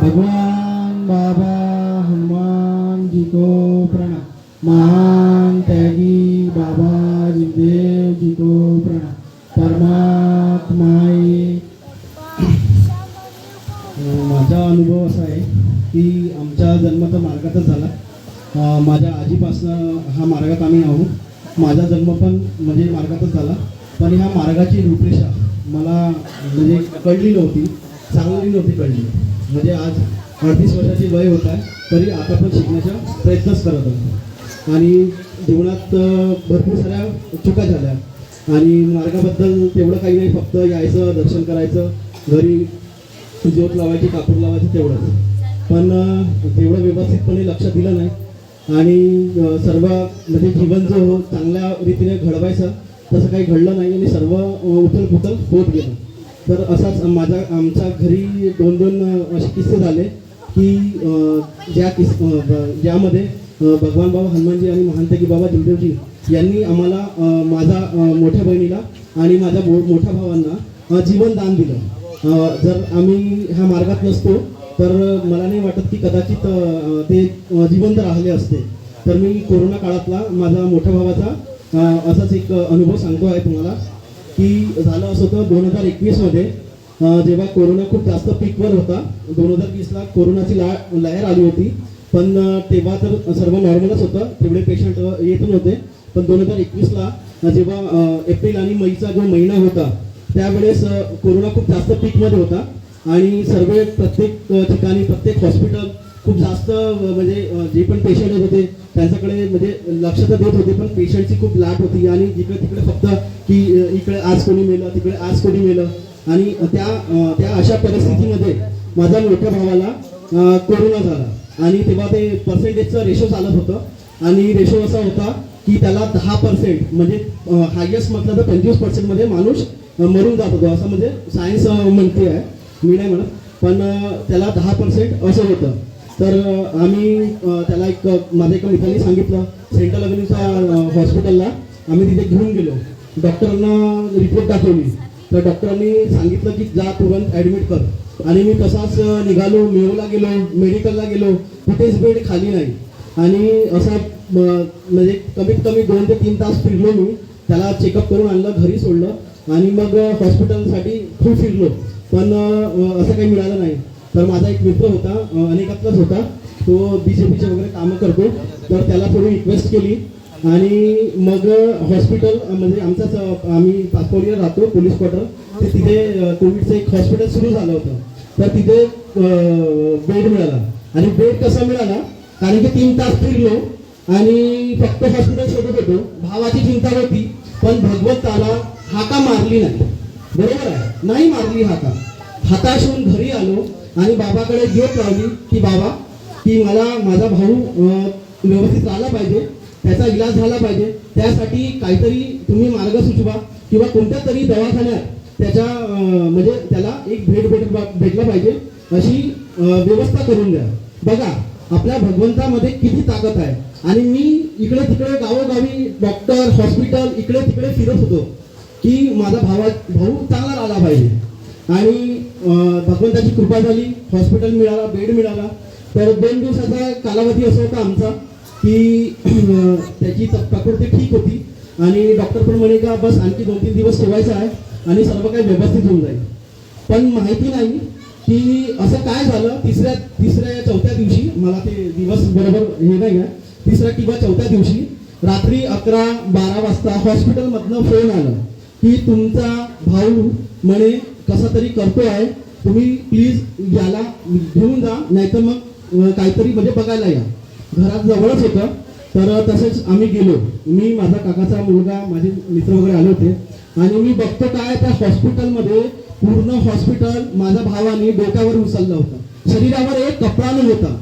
भगवान बाबा हनुमान जी को प्रणाम महान त्यागी बाबा जिदेव जी को प्रणाम परमात्माई माझा अनुभव असा आहे की आमचा जन्म तर मार्गातच झाला माझ्या आजीपासनं हा मार्गात आम्ही आहोत. माझा जन्म पण म्हणजे मार्गातच झाला. पण ह्या मार्गाची रूपरेषा मला म्हणजे कळली नव्हती. चांगली नव्हती कळली. म्हणजे आज अडतीस वर्षाची वय होत आहे तरी आता पण शिकण्याचा प्रयत्नच करत होतो आणि जीवनात भरपूर साऱ्या चुका झाल्या. आणि मार्गाबद्दल तेवढं काही नाही फक्त यायचं दर्शन करायचं घरी ज्योत लावायची कापूर लावायची तेवढंच. पण तेवढं व्यवस्थितपणे लक्ष दिलं नाही. आणि सर्व म्हणजे जीवन जो हो चांगल्या रीतीने घडवायचं तसं काही घडलं नाही आणि सर्व उथल पुतल होत गेलं. तर असाच माझ्या आमच्या घरी दोन दोन असे किस्से झाले की ज्या किस ज्यामध्ये भगवान बाबा हनुमानजी आणि महानतेगी बाबा जिमदेवजी यांनी आम्हाला माझा मोठ्या बहिणीला आणि माझ्या बो मोठ्या भावांना जीवनदान दिलं. जर आम्ही ह्या मार्गात नसतो तर मला नाही वाटत की कदाचित ते जिवंत राहिले असते. तर मी कोरोना काळातला माझा मोठ्या भावाचा असाच एक अनुभव सांगतो आहे तुम्हाला. की झालं असं होतं दोन हजार एकवीसमध्ये जेव्हा कोरोना खूप जास्त पीकवर होता दोन हजार वीसला कोरोनाची ला लहर आली होती. पण तेव्हा तर सर्व नॉर्मलच होतं तेवढे पेशंट येत नव्हते. पण दोन हजार एकवीसला जेव्हा एप्रिल आणि मईचा जो महिना होता त्यावेळेस कोरोना खूप जास्त पीकमध्ये होता. आणि सर्व प्रत्येक ठिकाणी प्रत्येक हॉस्पिटल खूप जास्त म्हणजे जे पण पेशंट होते त्यांच्याकडे म्हणजे लक्ष तर देत होते पण पेशंटची खूप लाट होती आणि जिकडे तिकडे फक्त की इकडे आज कोणी मेलं तिकडे आज कोणी मेलं. आणि त्या त्या अशा परिस्थितीमध्ये माझ्या मोठ्या भावाला कोरोना झाला. आणि तेव्हा ते पर्सेंटेजचं रेशो चालत होतं. आणि रेशो असा होता की त्याला दहा पर्सेंट म्हणजे हायेस्ट म्हटलं तर पंचवीस पर्सेंटमध्ये माणूस मरून जात होतो. असं म्हणजे सायन्स म्हणते आहे. मी नाही म्हणत. पण त्याला दहा पर्सेंट असं होतं. तर आम्ही त्याला एक माझ्या एका मित्रांनी सांगितलं सेंट्रल अव्हेन्यूच्या हॉस्पिटलला आम्ही तिथे घेऊन गेलो. डॉक्टरांना रिपोर्ट दाखवली. तर डॉक्टरांनी सांगितलं की जा तुरंत ॲडमिट कर. आणि मी तसाच निघालो मेओला गेलो मेडिकलला गेलो. कुठेच बेड खाली नाही. आणि असा म्हणजे कमीत कमी दोन ते तीन तास फिरलो मी. त्याला चेकअप करून आणलं घरी सोडलं. आणि मग हॉस्पिटलसाठी खूप फिरलो. पण असं काही मिळालं नाही. तर माझा एक मित्र होता अनेकातलाच होता. तो बी जे पीचे वगैरे कामं करतो. तर त्याला थोडी रिक्वेस्ट केली. आणि मग हॉस्पिटल म्हणजे आमचाच आम्ही पाचपौलीला राहतो पोलीस क्वार्टर ते तिथे कोविडचं एक हॉस्पिटल सुरू झालं होतं. तर तिथे बेड मिळाला. आणि बेड कसा मिळाला? कारण की तीन तास फिरलो आणि फक्त हॉस्पिटल शोधत होतो भावाची चिंता होती पण भगवंताला हाका मारली नाही. बरोबर आहे? नाही मारली हाका. हाताश होऊन घरी आलो. आणि बाबाकडे ज्योत लावली की बाबा की मला माझा भाऊ व्यवस्थित आला पाहिजे त्याचा इलाज झाला पाहिजे त्यासाठी काहीतरी तुम्ही मार्ग सुचवा किंवा कोणत्या तरी दवाखान्यात त्याच्या म्हणजे त्याला एक भेट भेट भेटला पाहिजे अशी व्यवस्था करून द्या. बघा आपल्या भगवंतामध्ये किती ताकद आहे. आणि मी इकडे तिकडे गावोगावी डॉक्टर हॉस्पिटल इकडे तिकडे फिरत होतो की माझा भावा भाऊ चांगला आला पाहिजे. आणि भगवंताची कृपा झाली हॉस्पिटल मिळाला बेड मिळाला. तर दोन दिवसाचा कालावधी असा होता आमचा की त्याची प्रकृती ठीक होती. आणि डॉक्टर पण म्हणे का बस आणखी दोन तीन दिवस ठेवायचं आहे आणि सर्व काही व्यवस्थित होऊन जाईल. पण माहिती नाही की असं काय झालं तिसऱ्या तिसऱ्या या चौथ्या दिवशी मला ते दिवस बरोबर हे नाही आहे तिसऱ्या किंवा चौथ्या दिवशी रात्री अकरा बारा वाजता हॉस्पिटलमधनं फोन आला की तुमचा भाऊ म्हणे कसा तरी करतो आहे तुम्ही प्लीज याला घेऊन जा नाहीतर मग काहीतरी म्हणजे बघायला या. घरात जवळच होतं तर तसेच आम्ही गेलो. मी माझा काकाचा मुलगा माझे मित्र वगैरे आले होते. आणि मी बघतो काय त्या हॉस्पिटलमध्ये पूर्ण हॉस्पिटल माझ्या भावाने डोक्यावर उचललं होतं. शरीरावर एक कपडा नव्हता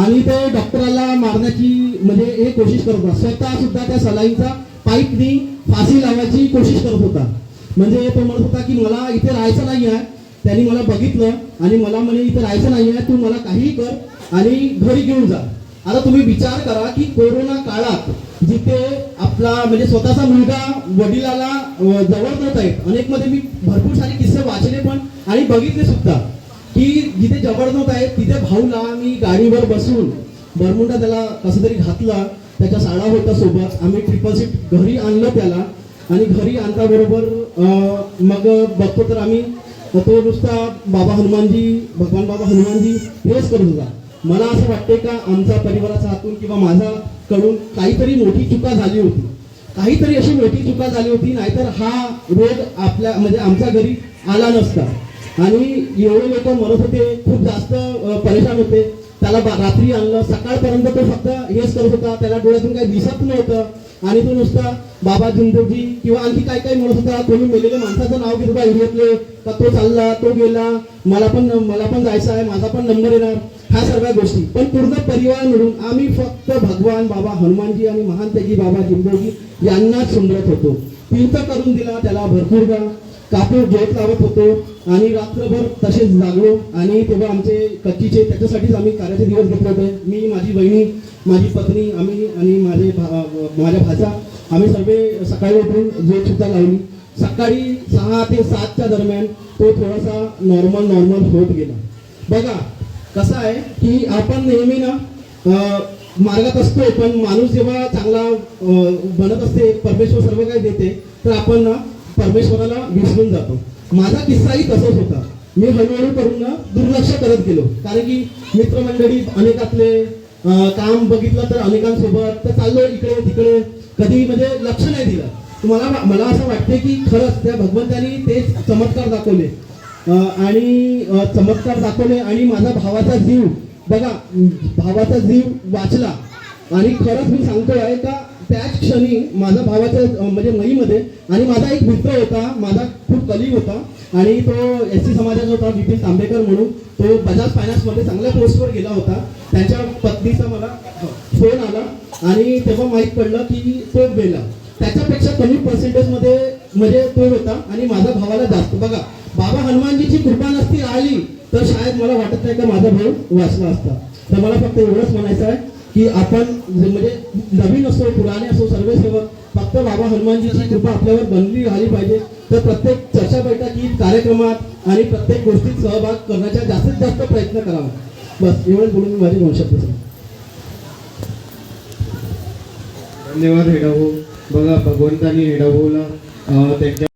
आणि ते डॉक्टराला मारण्याची म्हणजे हे कोशिश करत होता. स्वतः सुद्धा त्या सलाईचा पाईपनी फाशी लावायची कोशिश करत होता. म्हणजे तो म्हणत होता की मला इथे राहायचं नाही आहे त्यांनी मला बघितलं आणि मला म्हणे इथे राहायचं नाही आहे तू मला काहीही कर आणि घरी घेऊन जा. आता तुम्ही विचार करा की कोरोना काळात जिथे आपला म्हणजे स्वतःचा मुलगा वडिलाला जवळ नव्हता आहेत अनेकमध्ये मी भरपूर सारे किस्से वाचले पण आणि बघितले सुद्धा की जिथे जबरदस्त आहे तिथे भाऊला मी गाडीवर बसून बरमुंडा त्याला कसं तरी घातला त्याच्या साडा होता सोबत आम्ही ट्रिपल सीट घरी आणलं त्याला. आणि घरी आणता बरोबर मग बघतो तर आम्ही तो नुसता बाबा हनुमानजी भगवान बाबा हनुमानजी हेच करत होता. मला असं वाटते का आमचा परिवाराचा हातून किंवा माझा कडून काहीतरी मोठी चुका झाली होती. काहीतरी अशी मोठी चुका झाली होती नाहीतर हा रोग आपल्या म्हणजे आमच्या घरी आला नसता. आणि एवढे लोक मरत होते खूप जास्त परेशान होते. त्याला रात्री आणलं. सकाळपर्यंत तो फक्त हेच करत होता. त्याला डोळ्यातून काही दिसत नव्हतं. आणि तो नुसता बाबा जिंदगी किंवा आणखी काय काय म्हणत होता. कोणी मेलेल्या माणसाचं नाव घेत होता एरियातले का तो चालला तो गेला. मला पण मला पण जायचं आहे. माझा पण नंबर येणार. ह्या सगळ्या गोष्टी. पण पूर्ण परिवार मिळून आम्ही फक्त भगवान बाबा हनुमानजी आणि महान त्यागी बाबा जिंदगी यांनाच सुंदरत होतो. तीर्थ करून दिला. त्याला भरपूर कापूर ज्योत लावत होतो आणि रात्रभर तसेच लागलो आणि तेव्हा आमचे कच्चीचे त्याच्यासाठीच आम्ही कार्याचे दिवस घेतले होते. मी माझी बहिणी माझी पत्नी आम्ही आणि माझे भा- माझ्या भाचा आम्ही सर्व सकाळी उठून ज्योत सुद्धा लावली. सकाळी सहा ते सातच्या दरम्यान तो थोडासा नॉर्मल नॉर्मल होत गेला. बघा कसं आहे की आपण नेहमी ना मार्गात असतो पण माणूस जेव्हा चांगला बनत असते परमेश्वर सर्व काही देते तर आपण ना परमेश्वराला विसरून जातो. माझा किस्साही तसाच होता. मी हळूहळू करून ना दुर्लक्ष करत गेलो. कारण की मित्रमंडळी अनेकातले काम बघितलं तर अनेकांसोबत तर चाललो इकडे तिकडे. कधी म्हणजे लक्ष नाही दिलं. तुम्हाला मला असं वाटते की खरंच त्या भगवंतानी तेच चमत्कार दाखवले. आणि चमत्कार दाखवले आणि माझा भावाचा जीव बघा भावाचा जीव वाचला. आणि खरंच मी सांगतोय का त्याच क्षणी माझा भावाच्या म्हणजे मईमध्ये आणि माझा एक मित्र होता माझा खूप कलिग होता आणि तो एस सी समाजाचा होता विपिन तांबेकर म्हणून तो बजाज फायनान्समध्ये चांगल्या पोस्टवर गेला होता. त्यांच्या पत्नीचा मला फोन आला आणि तेव्हा माहीत पडलं की तो गेला. त्याच्यापेक्षा कमी पर्सेंटेजमध्ये म्हणजे तो होता आणि माझ्या भावाला जास्त. बघा बाबा हनुमानजीची कृपा नसती आली तर शायद मला वाटत नाही का माझा भाऊ वाचला असता. तर मला फक्त एवढंच म्हणायचं आहे की आपण म्हणजे नवीन असो पुराणे असो सर्व सेवक फक्त बाबा हनुमानजीची कृपा आपल्यावर बनली राहिली पाहिजे. तर प्रत्येक चर्चा बैठकीत कार्यक्रमात आणि प्रत्येक गोष्टीत सहभाग करण्याचा जास्तीत जास्त प्रयत्न करावा. बस एवढंच बोलून मी माझी दोन शब्द धन्यवाद हेडाभाऊ बघा भगवंतानी हेडाभाऊला त्यांच्या